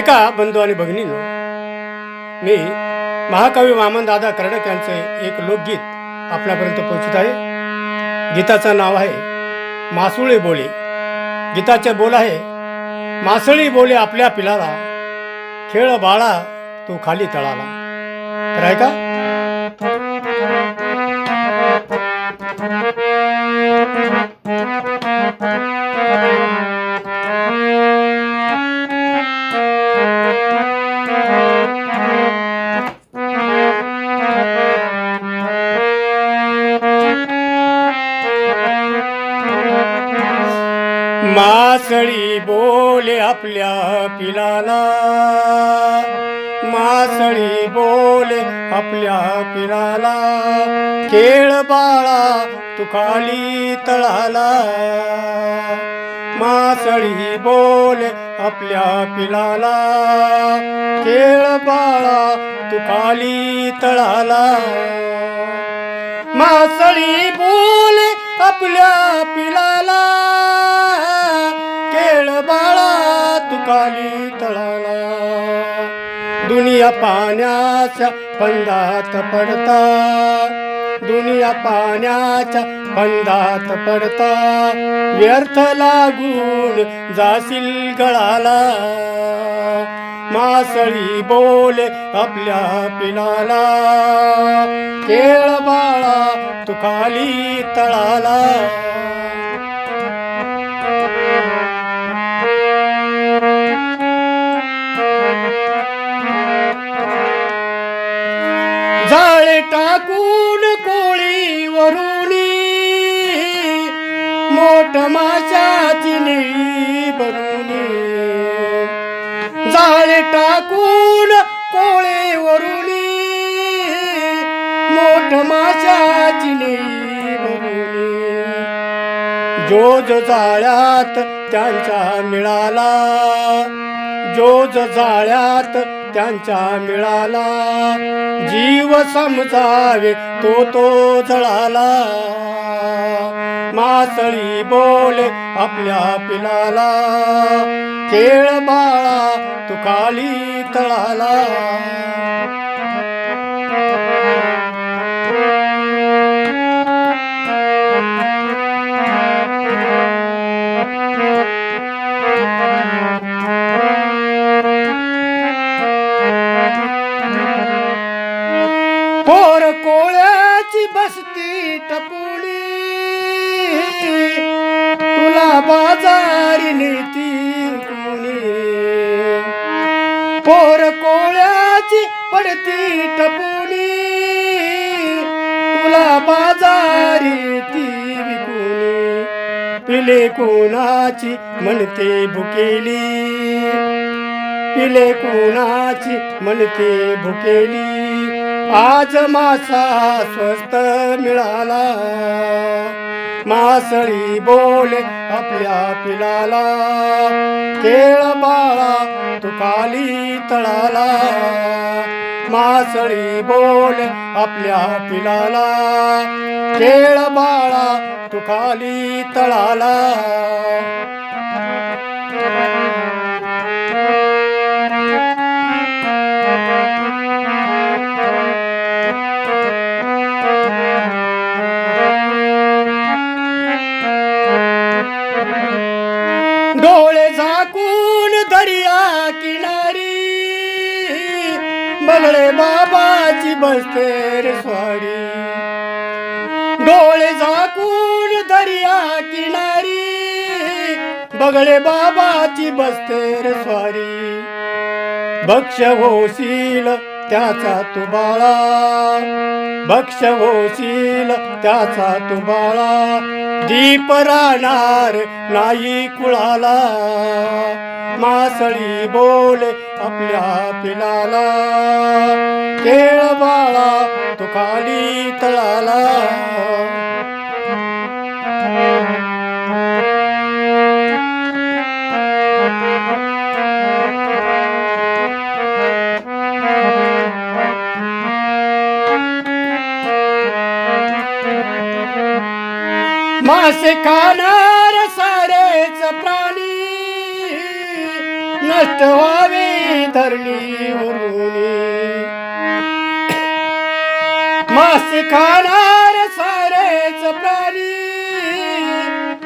ऐका बंधू आणि भगिनींनो. मी महाकवी वामन दादा कर्डक यांचे एक लोकगीत आपल्यापर्यंत पोहोचत आहे. गीताचं नाव आहे मासुळे बोले. गीताचे बोल आहे मासळी बोले आपल्या पिलाला. खेळ बाळा तू खाली तळाला. तर ऐका. मासळी बोले आपल्या पिलाला. मासळी बोले आपल्या पिलाला. खेळ बाळा तू तळाला. मासळी बोले आपल्या पिलाला. खेळ बाळा तू तळाला. मासळी बोले आपल्या पिलाला. बाळा तळाला. दुनिया पाण्याच्या बंधात पडता. दुनिया पाण्याच्या बंधात पडता. व्यर्थ लागून जाशील गळाला. मासळी बोले आपल्या पिलाला. केळ बाळा तू खाली तळाला. मोठ माशाची निळी जाळे टाकून कोळे वरुणी मोठ माशाची निळी बरुणी जोज जाळ्यात त्यांचा मिळाला. जोज जाळ्यात त्यांच्या मिळाला. जीव समजावे तो तो जळाला. मासळी बोले आपल्या पिलाला. खेळ बाळा तू खाली तळाला. थोर कोळ्याची बसती टपोळी. तुला बाजारी नेती कोणी. पोर कोळ्याची पडती टपोळी. तुला बाजारी ती पिले कोणाची म्हणते भुकेली. पिले कोणाची म्हणते भुकेली. आज मासा स्वस्त मिळाला. मासळी बोले आपल्या पिलाला. केळ बाळा तुकाली तळाला. मासळी बोले आपल्या पिलाला. केळ बाळा तुकाली तळाला. बगळे बाबाची बसते रे स्वारी. डोळे झाकून दर्या किनारी बगळे बाबाची बसते रे स्वारी. भक्ष होशील त्याचा तू बाळा. भक्ष होशील त्याचा तू बाळा. दीप राहणार नाही कुळाला. मासळी बोले आपल्या पिलाला. केळ बाळा तू खाली तळाला. असे खाणार सारेच प्राणी नष्ट व्हावे धरणी मास खाणार सारेच प्राणी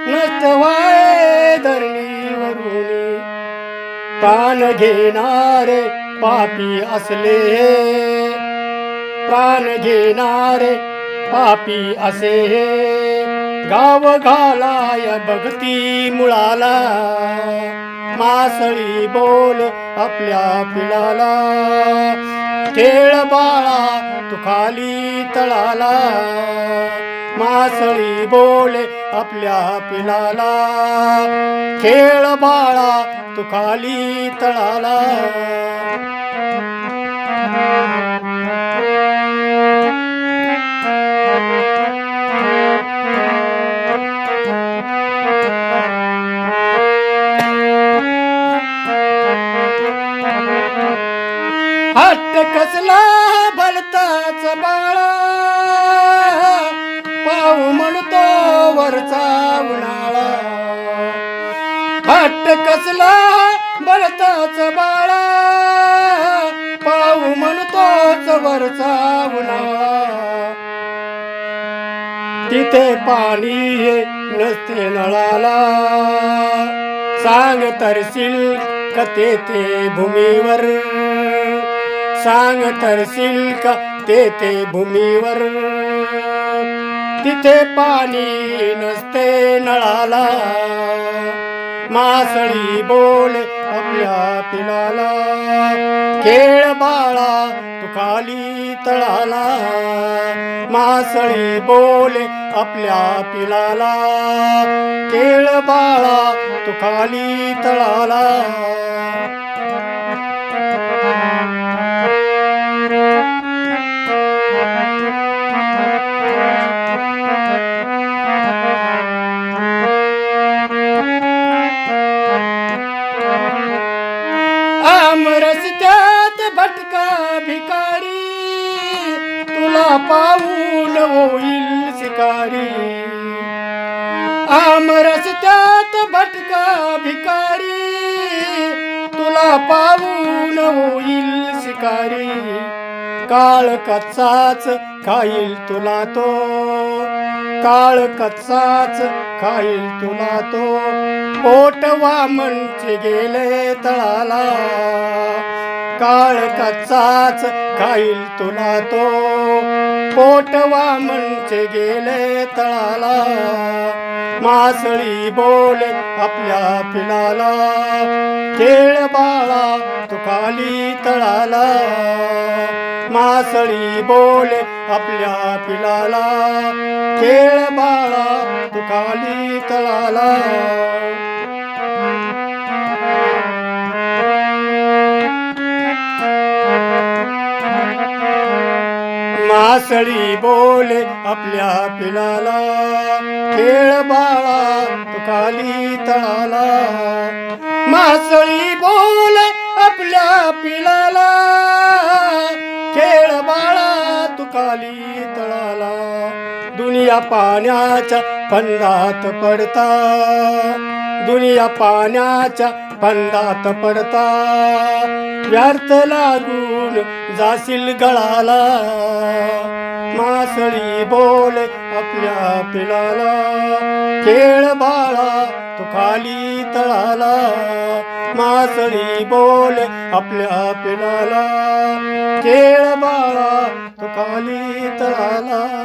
नष्ट व्हाय धरणीवरून प्राण घेणारे पापी असले. प्राण घेणारे पापी असे. गाव घालाय भक्ती मुळाला. मासळी बोल आपल्या पिलाला. खेळ बाळा तू खाली तळाला. मासळी बोले आपल्या पिलाला. खेळ बाळा तू खाली तळाला. हट्ट कसला भलताच बाळा? पाहू म्हणतोच वरचा उन्हाळा तिथे पाणी हे नसते नळाला. सांग तरशील कते ते भूमीवर? सांग तरशील का ते ते भूमीवर? तिथे पाणी नसते नळाला. मासळी बोल आपल्या पिलाला खेळ बाळा तू खाली तळाला. मासळी बोल आपल्या पिलाला खेळ बाळा तू खाली तळाला. भिकारी। शिकारी आमरस्त्यात भटका भिकारी। तुला पाहून होईल शिकारी। काळ कच्चाच खाईल तुला तो। काळ कच्चाच खाईल तुला तो. पोट वामनचे गेले तळाला। काळ कच्चाच खाईल तुला तो। पोटवा म्हणजे गेले तळाला. मासळी बोले आपल्या पिलाला. खेळ बाळा तुकाली तळाला. मासळी बोले आपल्या पिलाला. खेळ बाळा तुकाली तळाला. मासळी बोले आपल्या पिलाला. खेळ बाळा खाली तळाला. मासळी बोले आपल्या पिलाला. खेळ बाळा तू खाली तळाला. दुनिया पाण्याच्या फंदात पडता. दुनिया पाण्याच्या फंदात पडता. व्यर्थ लागून जाशील गळाला. मासळी बोल आपल्या पिलाला. खेळ बाळा तू खाली तळाला. मासळी बोल आपल्या पिलाला. खेळ बाळा तू खाली तळाला.